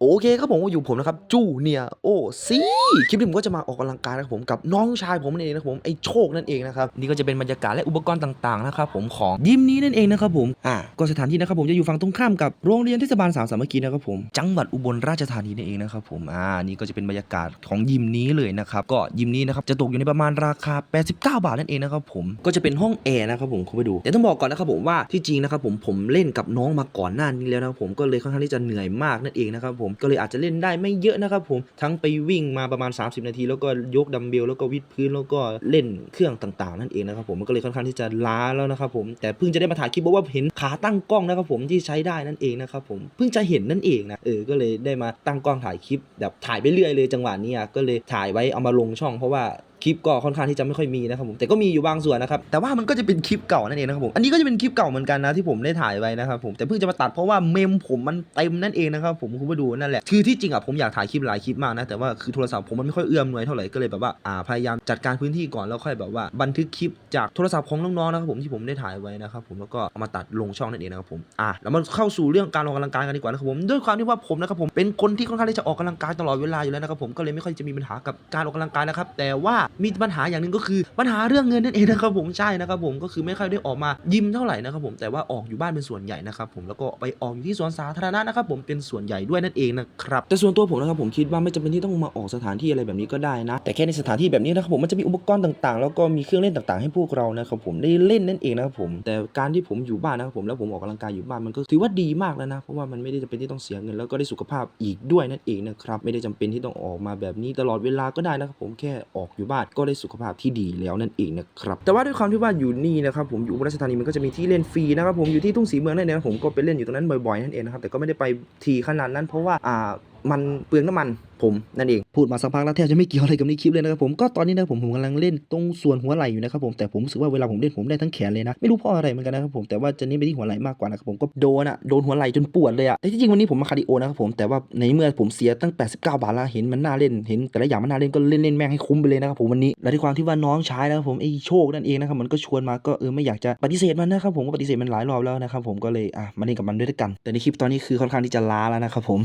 โอเคครับผมอยู่ผมนะครับจูเนียโอซีคลิปนี้ผมก็จะมาออกกำลังกายนะครับผมกับน้องชายผมนั่นเองนะครับผมไอ้โชคนั่นเองนะครับนี่ก็จะเป็นบรรยากาศและอุปกรณ์ต่างๆนะครับผมของยิมนี้นั่นเองนะครับผมอ่าก็สถานที่นะครับผมจะอยู่ฝั่งตรงข้ามกับโรงเรียนเทศบาลสามสามัคคีนะครับผมจังหวัดอุบลราชธานีนั่นเองนะครับผมอ่านี่ก็จะเป็นบรรยากาศของยิมนี้เลยนะครับก็ยิมนี้นะครับจะตกอยู่ในประมาณราคา 89 บาทนั่นเองนะครับผมก็จะเป็นห้องแอร์นะครับผมเข้าไปดูแต่ต้องบอกก่อนนะครับผมว่าที่จริงนะครับผมผมเล่นกับน้องมาก่อนหน้านี้แล้วนะครับผมก็เลยค่อนข้างที่จะเหนื่อยมากนั่นเองนะครับผมก็เลยอาจจะเล่นได้ไม่เยอะนะครับผมทั้งไปวิ่งมาประมาณ 30 นาที แล้วก็ยกดัมเบลแล้วก็วิดพื้นแล้วก็เล่นเครื่องต่างๆ นั่นเองนะครับผมมันก็เลยค่อนข้างที่จะล้าแล้วนะครับผมแต่เพิ่งจะได้มาถ่ายคลิปเพราะว่าเห็นขาตั้งกล้องนะครับผมที่ใช้ได้นั่นเองนะครับผมเพิ่งจะเห็นนั่นเองนะเออก็เลยได้มาตั้งกล้องถ่ายคลิปแบบถ่ายไปเรื่อยเลยจังหวะนี้ก็เลยถ่ายไว้เอามาลงช่องเพราะว่า คลิปก็ค่อนข้างที่จะไม่ค่อยมีนะครับผมแต่ก็มีอยู่บางส่วนนะครับแต่ว่ามันก็จะเป็นคลิปเก่านั่นเองนะครับผมอันนี้ก็จะเป็นคลิปเก่าเหมือนกันนะที่ผมได้ถ่ายไว้นะครับผมแต่เพิ่งจะมาตัดเพราะว่าเมมผมมันเต็มนั่นเองนะครับผมคุณผู้ดูนั่นแหละคือที่จริงอะผมอยากถ่ายคลิปหลายคลิปมากนะแต่ว่าคือโทรศัพท์ผมมันไม่ค่อยเอื้อมหน่วยเท่าไหร่ก็เลยแบบว่าอ่าพยายามจัดการพื้นที่ก่อนแล้วค่อยแบบว่าบันทึกคลิปจากโทรศัพท์ของน้องๆนะครับผมที่ผมได้ถ่ายไว้นะครับผมแล้วก็เอามาตัดลงช่องนั่นเองนะครับผมอะแล้วมาเข้าสู่เรื่องการออกกำลังกายกันดีกว่านะครับผมด้วยความที่ว่าผมนะครับผมเป็นคนที่ค่อนข้างที่จะออกกำลังกายตลอดเวลาอยู่แล้วนะครับผมก็เลยไม่ค่อยจะมีปัญหากับการออกกำลังกายนะครับแต่ว่ามีปัญหาอย่างหนึ่งก็คือปัญหาเรื่องเงินนั่นเองนะครับผมใช่นะครับผมก็คือไม่ค่อยได้ออกมายิมเท่าไหร่นะครับผมแต่ว่าออกอยู่บ้านเป็นส่วนใหญ่นะครับผมแล้วก็ไปออกอยู่ที่สวนสาธารณะนะครับผมเป็นส่วนใหญ่ด้วยนั่นเองนะครับแต่ส่วนตัวผมนะครับผมคิดว่าไม่จำเป็นที่ต้องมาออกสถานที่อะไรแบบนี้ก็ได้นะ แต่แค่ในสถานที่แบบนี้นะครับผมมันจะมีอุปกรณ์ต่างๆ แล้วก็มีเครื่องเล่นต่างๆ ให้พวกเรานะครับผมได้เล่นนั่นเองนะครับผม แต่การที่ผมอยู่บ้านนะครับผมแล้วผมออกกำลังกายอยู่บ้านมันก็ถือว่าดีมากแล้วนะเพราะว่ามันไม่ได้จำเป็นที่ต้องเสียเงินแล้วก็ได้สุขภาพอีกด้วยนั่นเองนะครับไม่ได้จำเป็นที่ต้องออกมาแบบนี้ตลอดเวลาก็ได้นะครับผมแค่ออกอยู่บ้านก็ได้สุขภาพที่ดีแล้วนั่นเองนะครับแต่ว่าด้วยความที่ว่าอยู่นี่นะครับผมอยู่อุบลราชธานีมันก็จะมีที่เล่นฟรีนะครับผมอยู่ที่ทุ่งศรีเมืองนั่นเองนผมก็ไปเล่นอยู่ตรงนั้นบ่อยๆนั่นเองนะครับแต่ก็ไม่ได้ไปทีขนาดนั้นเพราะว่าอ่ามันเปลืองน้ำมัน ผมนั่นเองพูดมาสักพักแล้วแทบจะไม่เกี่ยวอะไรกับในคลิปเลยนะครับผมก็ตอนนี้นะผมผมกำลังเล่นตรงส่วนหัวไหล่อยู่นะครับผมแต่ผมรู้สึกว่าเวลาผมเล่นผมได้ทั้งแขนเลยนะไม่รู้เพราะอะไรเหมือนกันนะครับผมแต่ว่าจะเน้นไปที่หัวไหล่มากกว่านะครับผมก็โดนอะโดนหัวไหล่จนปวดเลยอะแต่ที่จริงวันนี้ผมมาคาร์ดิโอนะครับผมแต่ว่าในเมื่อผมเสียตั้ง 89 บาทแล้วเห็นมันน่าเล่นเห็นแต่ละอย่างมันน่าเล่นก็เล่นเล่นแม่งให้คุ้มไปเลยนะครับผมวันนี้และที่ความที่ว่าน้องชายนะครับผมไอ้โชคนั่นเองนะครับมันก็ชวนมาก็เออไม่อยากจะปฏิเสธมันนะครับผมก็ปฏิเสธมันหลายรอบแล้วนะครับผมก็เลยอะมาเล่นกับมันด้วยกัน แต่ในคลิปตอนนี้คือค่อนข้างที่จะล้าแล้วนะครับผม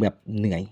แบบเหนื่อย